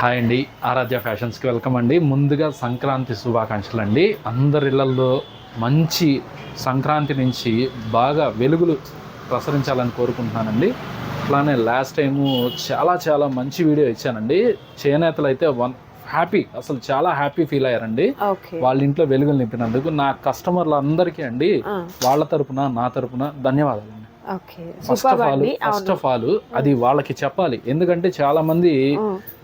Hi అండి ఆరాధ్య ఫ్యాషన్స్కి welcome అండి. ముందుగా సంక్రాంతి శుభాకాంక్షలు అండి అందరి ఇళ్ళలో మంచి సంక్రాంతి నుంచి బాగా వెలుగులు ప్రసరించాలని కోరుకుంటున్నానండి. అట్లానే లాస్ట్ టైము చాలా చాలా మంచి వీడియో ఇచ్చానండి. చేనేతలు అయితే వన్ హ్యాపీ అసలు చాలా హ్యాపీ ఫీల్ అయ్యారండి. వాళ్ళ ఇంట్లో వెలుగులు నింపినందుకు నా కస్టమర్లు అందరికీ అండి వాళ్ళ తరపున నా తరపున ధన్యవాదాలు. First of all first of all అది వాళ్ళకి చెప్పాలి. ఎందుకంటే చాలా మంది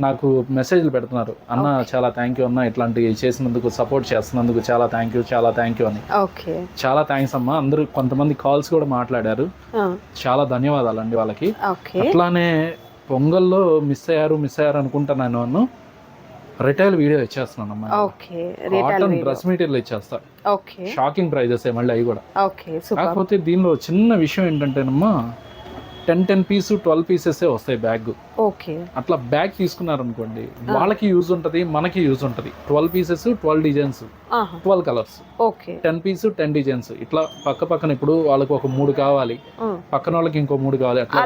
నాకు మెసేజ్లు పెడుతున్నారు. అన్న చాలా థ్యాంక్ యూ అన్న ఇట్లాంటివి చేసినందుకు సపోర్ట్ చేస్తున్నందుకు చాలా థ్యాంక్ యూ చాలా థ్యాంక్ యూ అని. చాలా థ్యాంక్స్ అమ్మా. అందరూ కొంతమంది కాల్స్ కూడా మాట్లాడారు. చాలా ధన్యవాదాలు అండి వాళ్ళకి అట్లానే పొంగల్లో మిస్ అయ్యారు మిస్ అయ్యారు అనుకుంటున్నాను అన్ను రిటైల్ వీడియో ఇచ్చేస్తున్నాను అమ్మా okay retail cotton dress material ఇచ్చేస్తా. ఓకే. షాకింగ్ ప్రైజెస్ మళ్ళీ అవి కూడా. Okay super. కాకపోతే దీనిలో చిన్న విషయం ఏంటంటేనమ్మా టెన్ టెన్ పీస్ ట్వెల్వ్ పీసెసే వస్తాయి బ్యాగ్ ఓకే. అట్లా బ్యాగ్ తీసుకున్నారనుకోండి వాళ్ళకి యూజ్ ఉంటుంది మనకి యూజ్ ఉంటుంది. Twelve pieces twelve designs twelve colours okay. Ten piece ten designs ఇట్లా పక్క పక్కన ఇప్పుడు వాళ్ళకి ఒక మూడు కావాలి పక్కన వాళ్ళకి ఇంకో మూడు కావాలి అట్లా.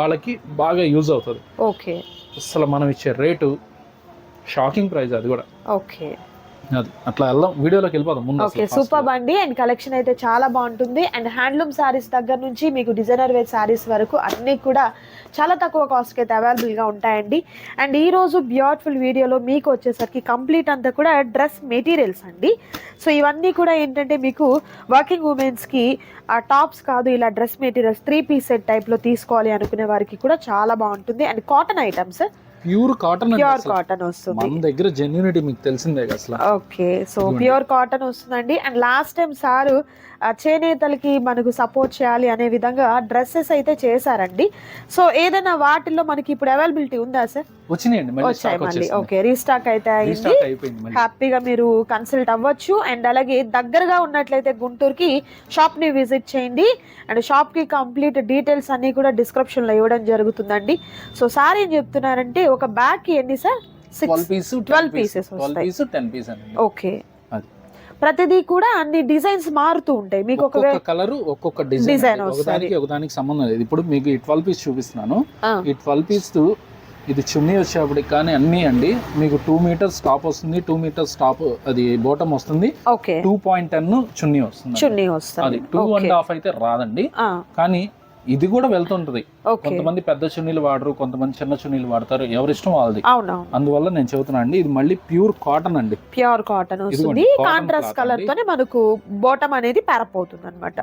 వాళ్ళకి బాగా యూజ్ అవుతుంది. ఓకే. అసలు మనం ఇచ్చే రేటు షాకింగ్ ప్రైస్ అది కూడా. ఓకే. అట్లా వెళ్దాం. వీడియోలోకి వెళ్ళిపోదాం ముందు ఓకే సూపర్ అండి అండ్ కలెక్షన్ అయితే చాలా బాగుంటుంది. అండ్ హ్యాండ్లూమ్ శారీస్ దగ్గర నుంచి మీకు డిజైనర్ వేర్ శారీస్ వరకు అన్నీ కూడా చాలా తక్కువ కాస్ట్కి అయితే అవైలబుల్గా ఉంటాయండి. అండ్ ఈ రోజు బ్యూటిఫుల్ వీడియోలో మీకు వచ్చేసరికి కంప్లీట్ అంతా కూడా డ్రెస్ మెటీరియల్స్ అండి. సో ఇవన్నీ కూడా ఏంటంటే మీకు వర్కింగ్ ఉమెన్స్కి ఆ టాప్స్ కాదు ఇలా dress materials three piece set టైప్లో తీసుకోవాలి అనుకునే వారికి కూడా చాలా బాగుంటుంది. And cotton items pure cotton pure cotton వస్తుంది. మన దగ్గర జెన్యునిటీ మీకు తెలిసిందే అసలు. ఓకే సో ప్యూర్ కాటన్ వస్తుందండి. అండ్ లాస్ట్ టైం సారు చేనేతలకి మనకు సపోర్ట్ చేయాలి అనే విధంగా డ్రెస్సెస్ అయితే చేశారండి. సో ఏదైనా వాటిల్లో మనకి ఇప్పుడు అవైలబిలిటీ ఉందా సార్? వచ్చినాయండి వచ్చాయి మళ్ళీ. ఓకే రీస్టాక్ అయితే అయింది. హ్యాపీగా మీరు కన్సల్ట్ అవ్వచ్చు. అండ్ అలాగే దగ్గరగా ఉన్నట్లయితే గుంటూరుకి షాప్ని విజిట్ చేయండి. అండ్ షాప్కి కంప్లీట్ డీటెయిల్స్ అన్నీ కూడా డిస్క్రిప్షన్లో ఇవ్వడం జరుగుతుందండి. సో సార్ ఏం చెప్తున్నారంటే ఒక బ్యాగ్కి ఎన్ని sir? Twelve piece 12 pieces. Twelve వస్తాయి. పీస్ టెన్ పీస్ అండి ఓకే. ప్రతిదీ కూడా అన్ని డిజైన్స్ మారుతూ ఉంటాయి. మీకు ఒక కలర్ ఒక్కొక్క డిజైన్. ఒకదానికి ఒకదానికి సంబంధం లేదు. ఇప్పుడు మీకు ఈ ట్వెల్వ్ పీస్ చూపిస్తున్నాను. ఈ ట్వెల్వ్ పీస్ ఇది చున్నీ వచ్చేప్పటికి కానీ అన్నీ అండి. మీకు టూ మీటర్స్ టాప్ వస్తుంది. టూ మీటర్స్ టాప్ అది బోటం వస్తుంది. Okay two point ten chunni వస్తుంది. చున్నీ వస్తుంది. టూ అండ్ హాఫ్ అయితే రాదండి. కానీ ఇది కూడా వెళ్తుంటది. కొంతమంది పెద్ద చున్నీలు వాడరు కొంతమంది చిన్న చున్నీలు వాడతారు ఎవరిష్టం వాళ్ళది. అవునవును. అందువల్ల నేను చెబుతున్నా అండి ఇది మళ్ళీ ప్యూర్ కాటన్ అండి. ప్యూర్ కాటన్ వస్తుంది. Contrast colour. తోనే మనకు బోటం అనేది పారపోతుంది అనమాట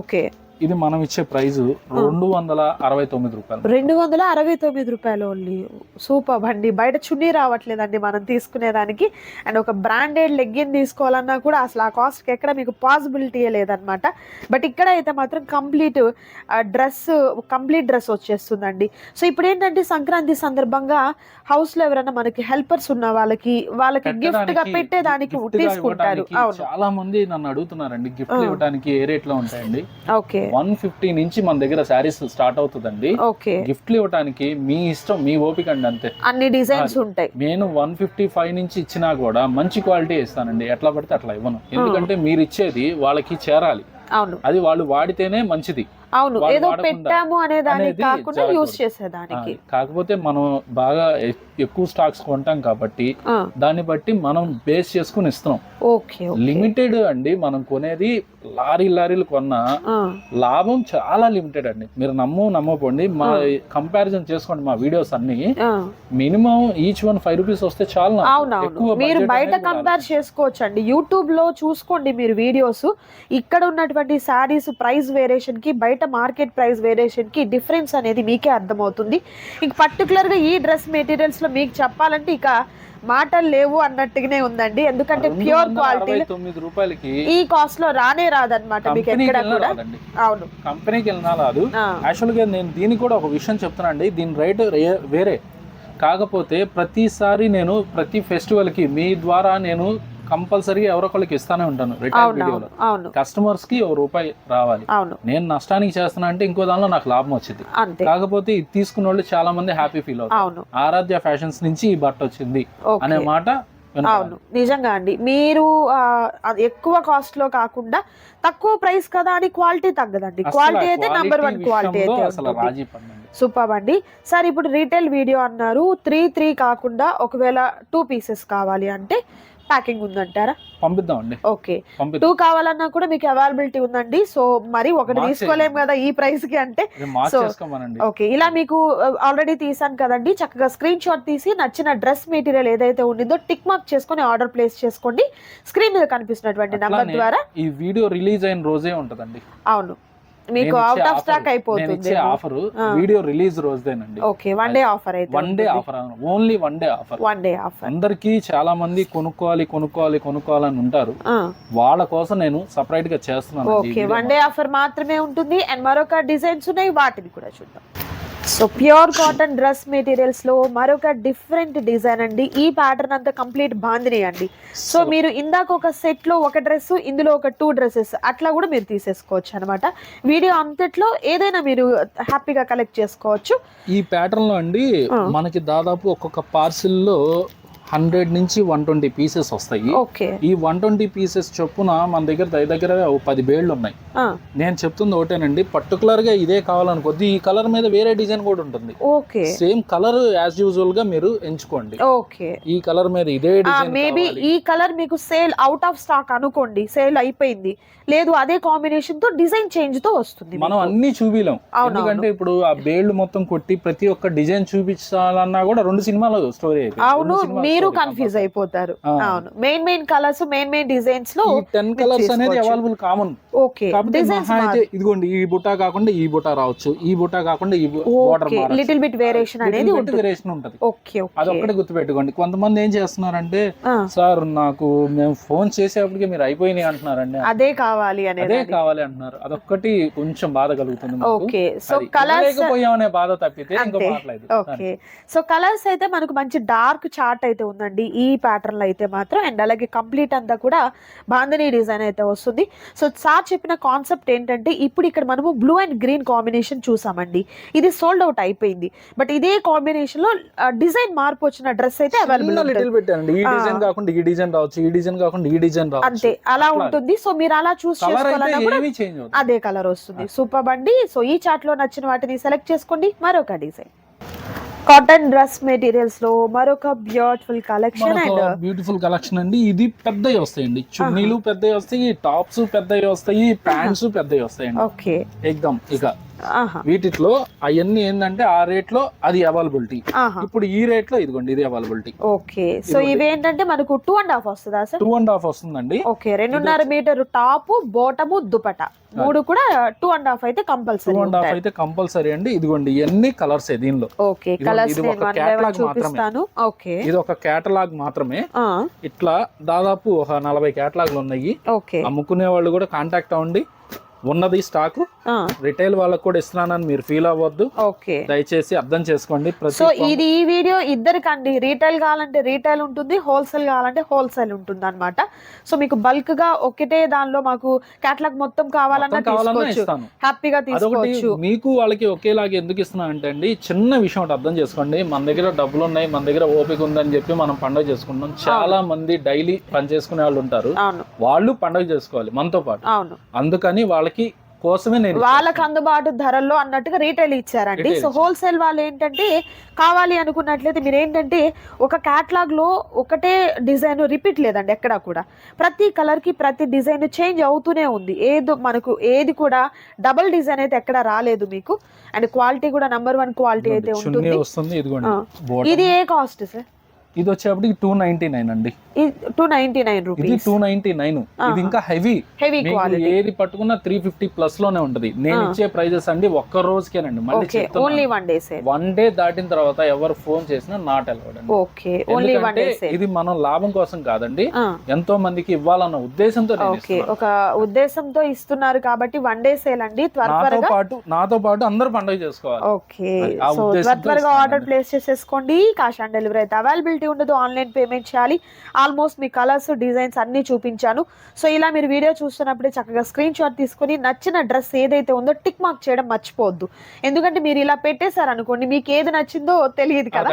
ఓకే. ఇది మనం ఇచ్చే ప్రైస్ రెండు వందల అరవై తొమ్మిది రూపాయలు. రెండు వందల అరవై తొమ్మిది రూపాయలు ఓన్లీ. సూపర్ అండి బయట చున్నీ రావట్లేదండి మనం తీసుకునేదానికి. అండ్ ఒక బ్రాండెడ్ లెగ్గిన్ తీసుకోవాలన్నా కూడా అసలు ఆ కాస్ట్కి ఎక్కడ మీకు పాసిబిలిటీ లేదనమాట బట్ ఇక్కడ అయితే మాత్రం కంప్లీట్ డ్రెస్ కంప్లీట్ డ్రెస్ వచ్చేస్తుందండి. సో ఇప్పుడు ఏంటంటే సంక్రాంతి సందర్భంగా హౌస్లో ఎవరైనా మనకి హెల్పర్స్ ఉన్న వాళ్ళకి వాళ్ళకి గిఫ్ట్గా పెట్టేదానికి తీసుకుంటారు. చాలా మంది నన్ను అడుగుతున్నారండి. గిఫ్ట్. ఇవ్వడానికి ఏ రేట్లో ఉంటాయండి? ఓకే. వన్ ఫిఫ్టీ నుంచి మన దగ్గర శారీస్ స్టార్ట్ అవుతుందండి. గిఫ్ట్లు ఇవ్వడానికి మీ ఇష్టం మీ ఓపిక అండి అంతే. అన్ని డిజైన్స్ ఉంటాయి. నేను వన్ ఫిఫ్టీ ఫైవ్ నుంచి ఇచ్చినా కూడా మంచి క్వాలిటీ ఇస్తానండి. ఎట్లా పడితే అట్లా ఇవ్వను. ఎందుకంటే మీరు ఇచ్చేది వాళ్ళకి చేరాలి. అవును. అది వాళ్ళు వాడితేనే మంచిది. అవును ఏదో పెట్టాము అనే దానికి కాకుండా. యూస్ చేసేదానికి. కాకపోతే మనం బాగా ఎక్కువ స్టాక్స్ కొంటాం కాబట్టి దాన్ని బట్టి మనం బేస్ చేసుకుని ఇస్తున్నాం. ఓకే. లిమిటెడ్ అండి మనం కొనేది లారీ లారీలు కొన్న లాభం చాలా లిమిటెడ్ అండి. మీరు నమ్ము నమ్మపోండి మా కంపారిజన్ చేసుకోండి మా వీడియోస్ అన్ని. Minimum each one five rupees వస్తే చాలా. అవునవును. మీరు బయట కంపేర్ చేసుకోవచ్చు అండి యూట్యూబ్లో చూసుకోండి మీరు వీడియోస్ ఇక్కడ ఉన్నటువంటి శారీస్ ప్రైస్ వేరియేషన్కి బయట మార్కెట్ ప్రైస్ వేరియేషన్కి డిఫరెన్స్ అనేది మీకే అర్థమవుతుంది. ఇంక పర్టికులర్గా ఈ డ్రెస్ మెటీరియల్స్లో మీకు చెప్పాలంటే ఇక మాటలు లేవు అన్నట్టుగానే ఉందండి. ఎందుకంటే ప్యూర్ క్వాలిటీ తొమ్మిది రూపాయలకి ఈ కాస్ట్లో రానే రాదన్నమాట మీకు ఎక్కడ కూడా. అవును. కంపెనీకి వెళ్ళినా రాదు. యాక్చువల్గా నేను దీనికి కూడా ఒక విషయం చెప్తున్నా అండి. దీని రేట్ వేరే. కాకపోతే ప్రతిసారి నేను ప్రతి ఫెస్టివల్కి మీ ద్వారా నేను కంపల్సరీ ఎవరొకరికి ఇస్తానే ఉంటాను వీడియోలో. కస్టమర్స్కి ఒక రూపాయి రావాలి. అవును. నేను నష్టానికి చేస్తున్నా అంటే ఇంకో దానిలో నాకు లాభం వచ్చింది. కాకపోతే ఇది తీసుకున్న వాళ్ళు చాలా మంది హ్యాపీ ఫీల్ అవుతారు. అవును. ఆరాధ్య ఫ్యాషన్స్ నుంచి ఈ బట్ట వచ్చింది అనే మాట. అవును నిజంగా అండి. మీరు ఎక్కువ కాస్ట్లో కాకుండా తక్కువ ప్రైస్ కదా అని క్వాలిటీ తగ్గదండి. క్వాలిటీ అయితే నంబర్ వన్ క్వాలిటీ అయితే సూపర్ అండి. సార్ ఇప్పుడు రీటైల్ వీడియో అన్నారు. త్రీ త్రీ కాకుండా ఒకవేళ టూ పీసెస్ కావాలి అంటే ప్యాకింగ్ ఉందంటారా? పంపిద్దామండి. ఓకే. టూ కావాలన్నా కూడా మీకు అవైలబిలిటీ ఉందండి. సో మరి ఒకటి. తీసుకోలేము కదా ఈ ప్రైస్కి అంటే. చేసుకోమనండి ఓకే. ఇలా మీకు ఆల్రెడీ తీసాను కదండి. చక్కగా స్క్రీన్ షాట్ తీసి నచ్చిన డ్రెస్ మెటీరియల్ ఏదైతే ఉండిందో టిక్ మార్క్ చేసుకొని ఆర్డర్ ప్లేస్ చేసుకోండి. స్క్రీన్ మీద కనిపిస్తున్నటువంటి నంబర్ ద్వారా ఈ వీడియో రిలీజ్ అయిన రోజే ఉంటదండి. అవును. మీకు అవుట్ ఆఫ్ స్టాక్ అయిపోతుంది. ఆఫర్. వీడియో రిలీజ్ రోజేనండి ఓకే వన్ డే ఆఫర్ అయితే one day offer only one day offer one day offer అందరికీ చాలా మంది కొనుక్కోవాలి కొనుక్కోవాలి కొనుక్కోవాలని ఉంటారు. వాళ్ళ కోసం నేను సపరేట్గా చేస్తున్నాను ఓకే వన్ డే ఆఫర్ మాత్రమే ఉంటుంది. అండ్ మరొక డిజైన్స్ ఉన్నాయి. వాటిని కూడా చూద్దాం. సో ప్యూర్ కాటన్ డ్రెస్ మెటీరియల్స్లో మరొక డిఫరెంట్ డిజైన్ అండి. ఈ ప్యాటర్న్ అంతా కంప్లీట్ బాందిని అండి. సో మీరు ఇందాక ఒక సెట్లో ఒక డ్రెస్ ఇందులో ఒక టూ డ్రెస్సెస్ అట్లా కూడా మీరు తీసేసుకోవచ్చు అనమాట వీడియో అంతట్లో ఏదైనా మీరు హ్యాపీగా కలెక్ట్ చేసుకోవచ్చు. ఈ ప్యాటర్న్లో అండి. మనకి దాదాపు ఒక్కొక్క పార్సిల్లో హండ్రెడ్ నుంచి వన్ ట్వంటీ పీసెస్ వస్తాయి. ఈ వన్ ట్వంటీ పీసెస్ చొప్పున మన దగ్గర దగ్గర దగ్గర పది బేళ్ళు ఉన్నాయి. నేను చెప్తుంది ఒకటేనండి పర్టికులర్గా ఇదే కావాలనుకోద్ది ఈ కలర్ మీద వేరే డిజైన్ కూడా ఉంటుంది. ఓకే. సేమ్ కలర్ యాజ్ యూజువల్గా మీరు ఎంచుకోండి. ఓకే. ఈ కలర్ మీద ఇదే డిజైన్ మేబీ ఈ కలర్ మీకు సేల్ అవుట్ ఆఫ్ స్టాక్ అనుకోండి సేల్ అయిపోయింది. లేదు అదే కాంబినేషన్తో డిజైన్ చేంజ్తో వస్తుంది మనం. అన్ని చూపిలేం. ఎందుకంటే ఇప్పుడు ఆ బేళ్ళు మొత్తం కొట్టి ప్రతి ఒక్క డిజైన్ చూపించాలన్నా కూడా రెండు సినిమాలు స్టోరీ అవును మీరు కన్ఫ్యూజ్ అయిపోతారు. అవును. Main main colours main main డిజైన్స్లో ten colours అనేది. అవైలబుల్ కామన్ ఓకే అయితే ఇదిగోండి ఈ బుట్ట కాకుండా ఈ బుట్ట రావచ్చు ఈ బుట్ట కాకుండా ఈ బోర్డర్ లిటిల్ బిట్ వేరియేషన్ అనేది ఉంటుంది. వేరియేషన్ ఉంటది. ఓకే అది ఓకే ఒక్కటి గుర్తుపెట్టుకోండి. కొంతమంది ఏం చేస్తున్నారంటే సార్ నాకు మేము ఫోన్ చేసేప్పటికి మీరు అయిపోయినాయి అంటున్నారండి. అదే కావాలి అదే కావాలి అంటున్నారు. అదొక్కటి కొంచెం బాధ కలుగుతుంది. ఓకే సో కలర్స్ ఇవ్వలేకపోయామనే బాధ తప్పితే ఇంకా అంతే. మాట్లేదు. ఓకే సో కలర్స్ అయితే మనకు మంచి డార్క్ చార్ట్ అయితే ఉందండి. ఈ ప్యాటర్న్లో అయితే మాత్రం అండ్ అలాగే కంప్లీట్ అంతా కూడా బాంధనీ డిజైన్ అయితే వస్తుంది. సో సార్ చెప్పిన కాన్సెప్ట్ ఏంటంటే ఇప్పుడు ఇక్కడ మనము బ్లూ అండ్ గ్రీన్ కాంబినేషన్ చూసామండి. ఇది సోల్డ్ అవుట్ అయిపోయింది. బట్ ఇదే కాంబినేషన్లో డిజైన్ మార్పు వచ్చిన డ్రెస్ అయితే అవైలబుల్ ఈ. డిజైన్ కాకుండా ఈ డిజైన్ రావచ్చు ఈ డిజైన్ కాకుండా ఈ డిజైన్ రావచ్చు. అంతే. అలా. ఉంటుంది. సో మీరు అలా చూస్ అదే కలర్ వస్తుంది. సూపర్ బండి సో ఈ చార్ట్లో నచ్చిన వాటిని సెలెక్ట్ చేసుకోండి. మరొక డిజైన్. కాటన్ డ్రెస్ మెటీరియల్స్లో మరొక beautiful collection and beautiful collection అండి. ఇది పెద్దవి వస్తాయండి. చున్నీలు పెద్దవి వస్తాయి టాప్స్ పెద్దవి వస్తాయి ప్యాంట్స్ పెద్దవి వస్తాయండి. ఓకే. ఎగ్దమ్ ఇక. వీటిలో అవన్నీ ఏంటంటే ఆ రేట్లో అది అవైలబిలిటీ ఇప్పుడు ఈ రేట్లో ఇదిగోండి ఇది అవైలబిలిటీ ఓకే. సో ఇవి ఏంటంటే మనకు టూ అండ్ హాఫ్ వస్తుందా సార్? టూ అండ్ హాఫ్ వస్తుందండి. ఓకే. రెండున్నర మీటర్ టాప్ బోటము దుపట. మూడు కూడా టూ అండ్ హాఫ్ అయితే టూ కంపల్సరీ అండ్ హాఫ్ అయితే కంపల్సరీ అండి. ఇదిగోండి ఇవన్నీ కలర్స్ దీనిలో. ఓకే. కలర్స్. చూపిస్తాను. ఓకే. ఇది ఒక కేటలాగ్ మాత్రమే. ఇట్లా దాదాపు ఒక నలభై కేటలాగ్లు ఉన్నాయి. ఓకే. అమ్ముకునే వాళ్ళు కూడా కాంటాక్ట్ అవ్వండి. ఉన్నది స్టాక్. రిటైల్ వాళ్ళకు కూడా ఇస్తున్నానని మీరు ఫీల్ అవ్వద్దు. ఓకే. దయచేసి అర్థం చేసుకోండి. సో ఇది ఈ వీడియో ఇద్దరికండి. రీటైల్ కావాలంటే రీటైల్ ఉంటుంది హోల్సేల్ కావాలంటే హోల్సేల్ ఉంటుంది అనమాట సో మీకు బల్క్గా ఒకటే దానిలో మాకు క్యాట్లాగ్ మొత్తం కావాలన్నా తీసుకోవచ్చు. హ్యాపీగా తీసుకోవచ్చు. మీకు వాళ్ళకి ఒకేలాగా ఎందుకు ఇస్తున్నా అంటే అండి చిన్న విషయం ఒకటి అర్థం చేసుకోండి. మన దగ్గర డబ్బులు ఉన్నాయి మన దగ్గర ఓపిక ఉందని చెప్పి మనం పండుగ చేసుకుంటాం చాలా మంది డైలీ పని చేసుకునే వాళ్ళు ఉంటారు. వాళ్ళు పండుగ చేసుకోవాలి మనతో పాటు. అందుకని వాళ్ళకి కోసమే నేను వాళ్ళకి అందుబాటు ధరల్లో అన్నట్టుగా రీటైల్ ఇచ్చారండి. సో హోల్సేల్ వాళ్ళు ఏంటంటే కావాలి అనుకున్నట్లయితే మీరు ఏంటంటే ఒక క్యాట్లాగ్లో ఒకటే డిజైన్ రిపీట్ లేదండి ఎక్కడా కూడా. ప్రతి కలర్కి ప్రతి డిజైన్ చేంజ్ అవుతూనే ఉంది. ఏదో మనకు ఏది కూడా డబుల్ డిజైన్ అయితే ఎక్కడ రాలేదు మీకు. అండ్ క్వాలిటీ కూడా నంబర్ వన్ క్వాలిటీ అయితే ఉంటుంది. ఇది ఏ కాస్ట్ సార్ ఇది వచ్చేప్పటికి టూ నైన్టీ నైన్ అండి టూ నైన్టీ నైన్ ఇది టూ నైన్టీ నైన్ ఇది ఇంకా హెవీ హెవీ ఏది పట్టుకున్నా త్రీ ఫిఫ్టీ ప్లస్లోనే ఉంటది. నేను. ఇచ్చే ప్రైజెస్ అండి ఒక్క రోజుకేనండి. మళ్ళీ only one day one day దాటిన తర్వాత ఎవరు ఫోన్ చేసినా నాట్ అలౌడ్ అండి. ఓకే ఓన్లీ వన్ డే ఇది మనం లాభం కోసం కాదండి. ఎంతో మందికి ఇవ్వాలన్న ఉద్దేశంతో ఓకే. ఒక ఉద్దేశంతో ఇస్తున్నారు కాబట్టి వన్ డే సేల్ అండి. త్వరగా పాటు నాతో పాటు అందరూ పండుగ చేసుకోవాలి. ఓకే సో త్వరగా. ఆర్డర్ ప్లేస్ చేసేసుకోండి. కాష్ ఆన్ డెలివరీ అయితే అవైలబిలిటీ ఉండదు ఆన్లైన్ పేమెంట్ చేయాలి. ఆల్మోస్ట్ మీ కలర్స్ డిజైన్స్ అన్ని చూపించాను. సో ఇలా మీరు వీడియో చూస్తున్నప్పుడే చక్కగా స్క్రీన్ షాట్ తీసుకొని నచ్చిన డ్రెస్ ఏదైతే ఉందో టిక్ మార్క్ చేయడం మర్చిపోవద్దు. ఎందుకంటే మీరు ఇలా పెట్టేశారు అనుకోండి మీకు ఏది నచ్చిందో తెలియదు కాదు.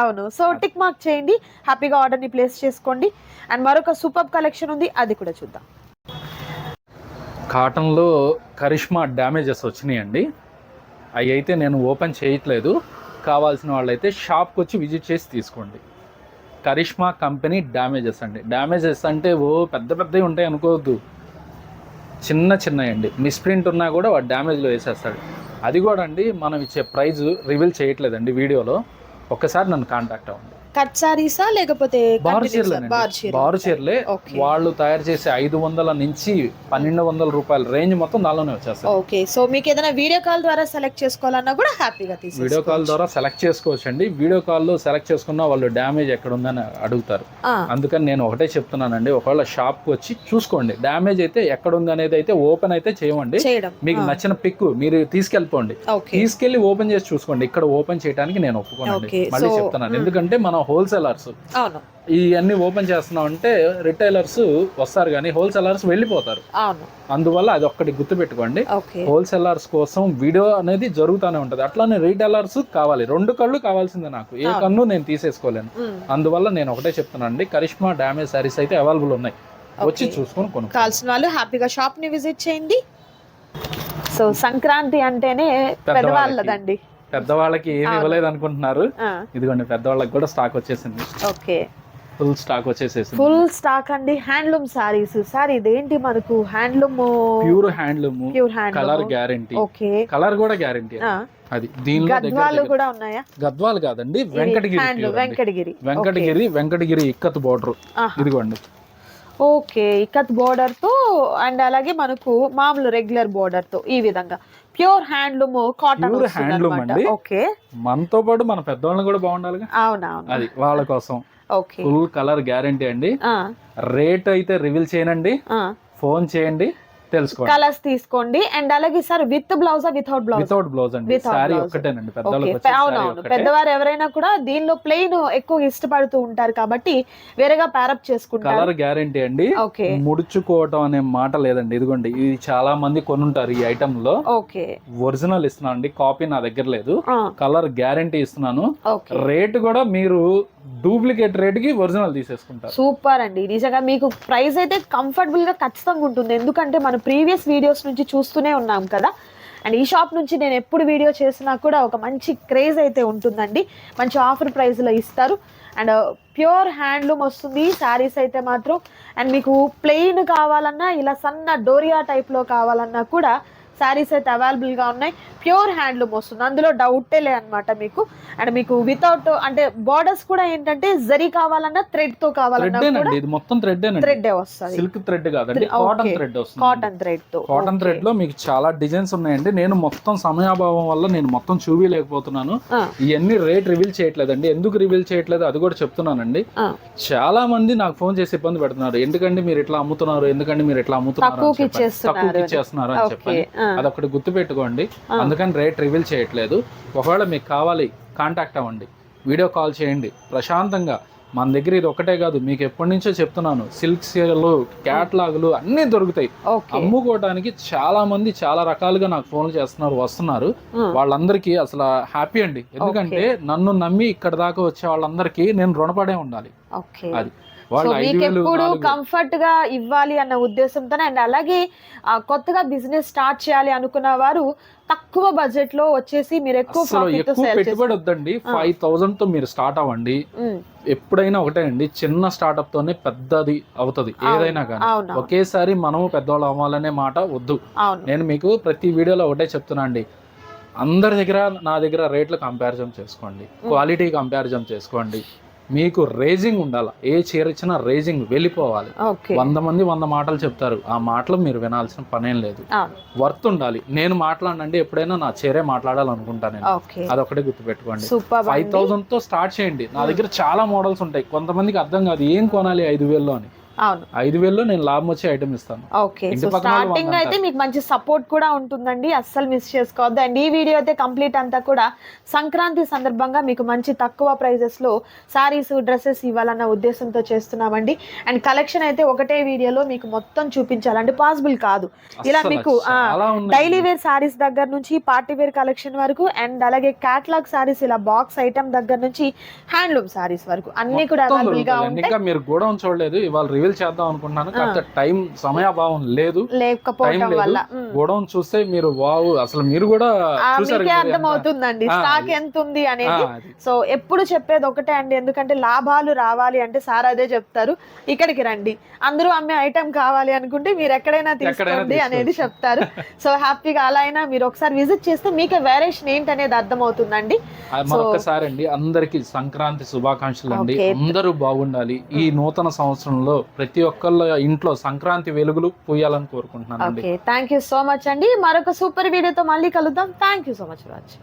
అవును. సో టిక్ మార్క్ చేయండి హ్యాపీగా ఆర్డర్ని ప్లేస్ చేసుకోండి. అండ్ మరొక సూపర్ కలెక్షన్ ఉంది అది కూడా చూద్దాం. కాటన్లో కరిష్మా డ్యామేజెస్ వచ్చినాయండి. అవి అయితే నేను ఓపెన్ చేయట్లేదు. కావాల్సిన వాళ్ళైతే షాప్కి వచ్చి విజిట్ చేసి తీసుకోండి. కరిష్మా కంపెనీ డ్యామేజెస్ అండి. డ్యామేజెస్ అంటే ఓ పెద్ద పెద్దవి ఉంటాయి అనుకోవద్దు. చిన్న చిన్నవి అండి మిస్ప్రింట్ ఉన్నా కూడా వాడు డ్యామేజ్లో వేసేస్తాడు. అది కూడా అండి మనం ఇచ్చే ప్రైజ్ రివీల్ చేయట్లేదండి వీడియోలో. ఒక్కసారి నన్ను కాంటాక్ట్ అవ్వండి. కట్ సారీసా లేకపోతే బారు continuous ఆ? బార్ చీరలేనండి చీరలు. బారు చీరలే. ఓకే. వాళ్ళు తయారు చేసే ఐదు వందల నుంచి పన్నెండు వందల రూపాయల రేంజ్ మొత్తం దానిలోనే వచ్చేస్తాయి. ఓకే. సో మీకు ఏదైనా వీడియో కాల్ ద్వారా సెలెక్ట్ చేసుకోవాలన్నా కూడా హ్యాపీగా తీసి వీడియో కాల్ ద్వారా సెలెక్ట్ చేసుకోవచ్చు అండి వీడియో కాల్లో సెలెక్ట్ చేసుకున్న వాళ్ళు డ్యామేజ్ ఎక్కడ ఉందని అడుగుతారు అందుకని నేను ఒకటే చెప్తున్నానండి. ఒకవేళ షాప్కి వచ్చి చూసుకోండి. డ్యామేజ్ అయితే ఎక్కడ ఉంది అనేది అయితే ఓపెన్ అయితే చేయమండి. చేయడం. మీకు నచ్చిన పిక్ మీరు తీసుకెళ్ళిపోండి. తీసుకెళ్ళి ఓపెన్ చేసి చూసుకోండి. ఇక్కడ ఓపెన్ చేయడానికి నేను ఒప్పుకోనండి. మళ్ళీ చెప్తున్నాను. ఎందుకంటే మనం హోల్సేలర్స్. అవును. ఇవన్నీ ఓపెన్ చేస్తున్నాం అంటే రిటైలర్స్ వస్తారు కానీ హోల్సేలర్స్ వెళ్ళిపోతారు. అందువల్ల అది ఒక్కటి గుర్తుపెట్టుకోండి. హోల్సేలర్స్ కోసం వీడియో అనేది జరుగుతూనే ఉంటది. అట్లానే రీటైలర్స్ కావాలి. రెండు కళ్ళు కావాల్సిందే నాకు. ఏ. కన్ను నేను తీసేసుకోలేను. అందువల్ల నేను ఒకటే చెప్తున్నాను అండి కరిష్మా డ్యామేజ్ సారీస్ అయితే అవైలబుల్ ఉన్నాయి. వచ్చి. చూసుకొని కొను కావాల్సిన వాళ్ళు హ్యాపీగా షాప్ని విజిట్ చేయండి. సో సంక్రాంతి అంటేనే పెద్దవాళ్ళదండి. పెద్దవాళ్ళకి ఏమి. ఇవ్వలేదు అనుకుంటున్నారు ఇదిగోండి పెద్దవాళ్ళకి కూడా స్టాక్ వచ్చేసింది. ఓకే. ఫుల్ స్టాక్ వచ్చేసేసింది. ఫుల్ స్టాక్ అండి. హ్యాండ్లూమ్ సారీస్ సార్ ఇదేంటి మనకు? Handloom pure handloom pure colour handloom guarantee okay. Colour కూడా గ్యారంటీ అది. దీనిలో గద్వాలు కూడా ఉన్నాయా? గద్వాలు కాదండి వెంకటగిరి. వెంకటగిరి. వెంకటగిరి వెంకటగిరి ఇక్కత్ బోర్డర్. ఇదిగోండి. ఓకే. ఇక్కత్ బోర్డర్తో అండ్ అలాగే మనకు మామూలు రెగ్యులర్ బోర్డర్తో ఈ విధంగా. Pure handloom cotton Pure handloom అండి. ఓకే. మనతో పాటు మన పెద్దవాళ్ళని కూడా బాగుండాలిగా? అవునవును. అది వాళ్ళ కోసం. ఓకే. ఫుల్ కలర్ గ్యారంటీ అండి. రేట్ అయితే రివీల్ చేయనండి. ఫోన్ చేయండి. తెలుసుకోండి. కలర్స్ తీసుకోండి. అండ్ అలాగే sir with blouse without blouse? Without blouse అండి. సారీ. ఒక్కటేనండి. అవునవును. పెద్దవారు ఎవరైనా కూడా దీనిలో ప్లెయిన్ ఎక్కువ ఇష్టపడుతూ ఉంటారు కాబట్టి వేరేగా ప్యారప్ చేసుకుంటారు. కలర్ గ్యారంటీ అండి. ఓకే. ముడుచుకోవటం అనే మాట లేదండి. ఇదిగోండి ఇది చాలా మంది కొనుంటారు ఈ ఐటమ్లో ఓకే. ఒరిజినల్ ఇస్తున్నాను అండి కాపీ నా దగ్గర లేదు. కలర్ గ్యారంటీ ఇస్తున్నాను. రేట్ కూడా మీరు డూప్లికేట్ రేట్కి ఒరిజినల్ తీసేసుకుంటారు. సూపర్ అండి. నిజంగా మీకు ప్రైస్ అయితే కంఫర్టబుల్గా ఖచ్చితంగా ఉంటుంది. ఎందుకంటే మన ప్రీవియస్ వీడియోస్ నుంచి చూస్తూనే ఉన్నాం కదా. అండ్ ఈ షాప్ నుంచి నేను ఎప్పుడు వీడియో చేసినా కూడా ఒక మంచి క్రేజ్ అయితే ఉంటుందండి. మంచి ఆఫర్ ప్రైస్లో ఇస్తారు. అండ్ ప్యూర్ హ్యాండ్లూమ్ వస్తుంది. శారీస్ అయితే మాత్రం. అండ్ మీకు ప్లెయిన్ కావాలన్నా ఇలా సన్న డోరియా టైప్లో కావాలన్నా కూడా శారీస్ అయితే అవైలబుల్గా ఉన్నాయి. ప్యూర్ హ్యాండ్లూమ్ వస్తుంది. అందులో డౌటే లే అనమాట మీకు. అండ్ మీకు వితౌట్ అంటే బార్డర్స్ కూడా ఏంటంటే జరీ కావాలన్నా థ్రెడ్తో కావాలన్నా ఇది మొత్తం థ్రెడ్ వస్తుంది. సిల్క్ థ్రెడ్ కాదండి కాటన్. థ్రెడ్ వస్తుంది. కాటన్ థ్రెడ్తో. కాటన్ థ్రెడ్లో మీకు చాలా డిజైన్స్ ఉన్నాయండి. నేను మొత్తం సమయాభావం వల్ల నేను మొత్తం చూపించలేకపోతున్నాను ఇవన్నీ రేట్ రివీల్ చేయట్లేదండి. ఎందుకు రివీల్ చేయట్లేదు? అది కూడా చెప్తున్నానండి. చాలా మంది నాకు ఫోన్ చేసి ఇబ్బంది పెడుతున్నారు. ఎందుకండి మీరు ఇట్లా అమ్ముతున్నారు? ఎందుకండి మీరు ఇట్లా అమ్ముతున్నారు? తక్కువకి. ఇచ్చేస్తున్నారు అని. ఇచ్చేస్తున్నారు అదొకటి గుర్తు పెట్టుకోండి ఆ. అందుకని రేట్ రివీల్ చేయట్లేదు. ఒకవేళ మీకు కావాలి కాంటాక్ట్ అవ్వండి. వీడియో కాల్ చేయండి. ప్రశాంతంగా మన దగ్గర ఇది ఒకటే కాదు మీకు ఎప్పటి నుంచో చెప్తున్నాను. సిల్క్ సీరలు క్యాట్లాగులు అన్నీ దొరుకుతాయి. అమ్ముకోవడానికి చాలా మంది చాలా రకాలుగా నాకు ఫోన్లు చేస్తున్నారు వస్తున్నారు. వాళ్ళందరికీ అసలు హ్యాపీ అండి. ఎందుకంటే నన్ను నమ్మి ఇక్కడ దాకా వచ్చే వాళ్ళందరికీ నేను రుణపడే ఉండాలి. అది. మీకు ఎప్పుడు కంఫర్ట్గా ఇవ్వాలి అన్న ఉద్దేశంతో అండ్ అలాగే కొత్తగా బిజినెస్ స్టార్ట్ చేయాలి అనుకున్న వారు తక్కువ బడ్జెట్లో వచ్చేసి మీరు ఎక్కువ పెట్టుబడి వద్దండి. ఫైవ్ థౌసండ్తో మీరు స్టార్ట్ అవ్వండి. ఎప్పుడైనా ఒకటే అండి చిన్న స్టార్ట్అప్ తోనే పెద్దది అవుతుంది ఏదైనా కానీ. ఒకేసారి మనము పెద్దవాళ్ళు అవ్వాలనే మాట వద్దు. నేను మీకు ప్రతి వీడియోలో ఒకటే చెప్తున్నా అండి. అందరి దగ్గర నా దగ్గర రేట్లు కంపారిజన్ చేసుకోండి. క్వాలిటీ కంపారిజన్ చేసుకోండి. మీకు రేజింగ్ ఉండాలి? ఏ చీర ఇచ్చినా రేజింగ్ వెళ్ళిపోవాలి. వంద మంది వంద మాటలు చెప్తారు. ఆ మాటలు మీరు వినాల్సిన పనేం లేదు. వర్త్ ఉండాలి. నేను మాట్లాడినండి ఎప్పుడైనా నా చీరే మాట్లాడాలనుకుంటా నేను. అదొకటే గుర్తుపెట్టుకోండి. ఫైవ్ థౌసండ్తో స్టార్ట్ చేయండి. నా దగ్గర చాలా మోడల్స్ ఉంటాయి. కొంతమందికి అర్థం కాదు ఏం కొనాలి ఐదు వేల్లో అని. ఐదు వేల్లో నేను లాభం వచ్చే ఐటమ్ ఇస్తాను. ఓకే. స్టార్టింగ్ అయితే మీకు మంచి సపోర్ట్ కూడా ఉంటుందండి. అస్సలు మిస్ చేసుకోవద్దు. అండ్ ఈ వీడియో అయితే కంప్లీట్ అంతా కూడా సంక్రాంతి సందర్భంగా మీకు మంచి తక్కువ ప్రైజెస్లో సారీస్ డ్రెస్సెస్ ఇవ్వాలన్న ఉద్దేశంతో చేస్తున్నామండి. అండ్ కలెక్షన్ అయితే ఒకటే వీడియోలో మీకు మొత్తం చూపించాలంటే పాసిబుల్ కాదు. ఇలా మీకు. డైలీ వేర్ సారీస్ దగ్గర నుంచి పార్టీ వేర్ కలెక్షన్ వరకు అండ్ అలాగే క్యాట్లాగ్ సారీస్ ఇలా బాక్స్ ఐటమ్ దగ్గర నుంచి హ్యాండ్లూమ్ సారీస్ వరకు అన్ని కూడా అవైలబుల్గా. ఉంటాయి ఇంకా మీరు గోడౌన్ చూడలేదు. ఇవాళ రివీల్ చేద్దాం అనుకుంటున్నాను. కాకపోతే టైం సమయాభావం లేదు. టైం లేదు. వల్ల. గోడౌన్ చూస్తే మీరు వావ్ అసలు మీరు కూడా ఆ, చూసారు మీకే కదా అర్థం ఎంత- అవుతుందండి ఆ, స్టాక్. ఎంత ఉంది అనేది. సో ఎప్పుడు చెప్పేది ఒకటే అండి. ఎందుకంటే లాభాలు రావాలి అంటే సార్ అదే చెప్తారు. ఇక్కడికి రండి. అందరూ అమ్మే ఐటెం కావాలి అనుకుంటే మీరు ఎక్కడైనా తీసుకోండి. అనేది చెప్తారు. సో హ్యాపీగా అలా అయినా మీరు ఒకసారి విజిట్ చేస్తే మీకు వేరియేషన్ ఏంటి అనేది అర్థం అవుతుందండి ఆ, మరొకసారి అండి అందరికి సంక్రాంతి శుభాకాంక్షలు అండి. అందరూ బాగుండాలి. ఈ నూతన సంవత్సరంలో ప్రతి ఒక్కళ్ళ ఇంట్లో సంక్రాంతి వెలుగులు పూయాలని కోరుకుంటున్నాను థ్యాంక్ యూ సో మచ్ అండి. మరొక సూపర్ వీడియోతో మళ్ళీ కలుద్దాం. Thank you so much Raj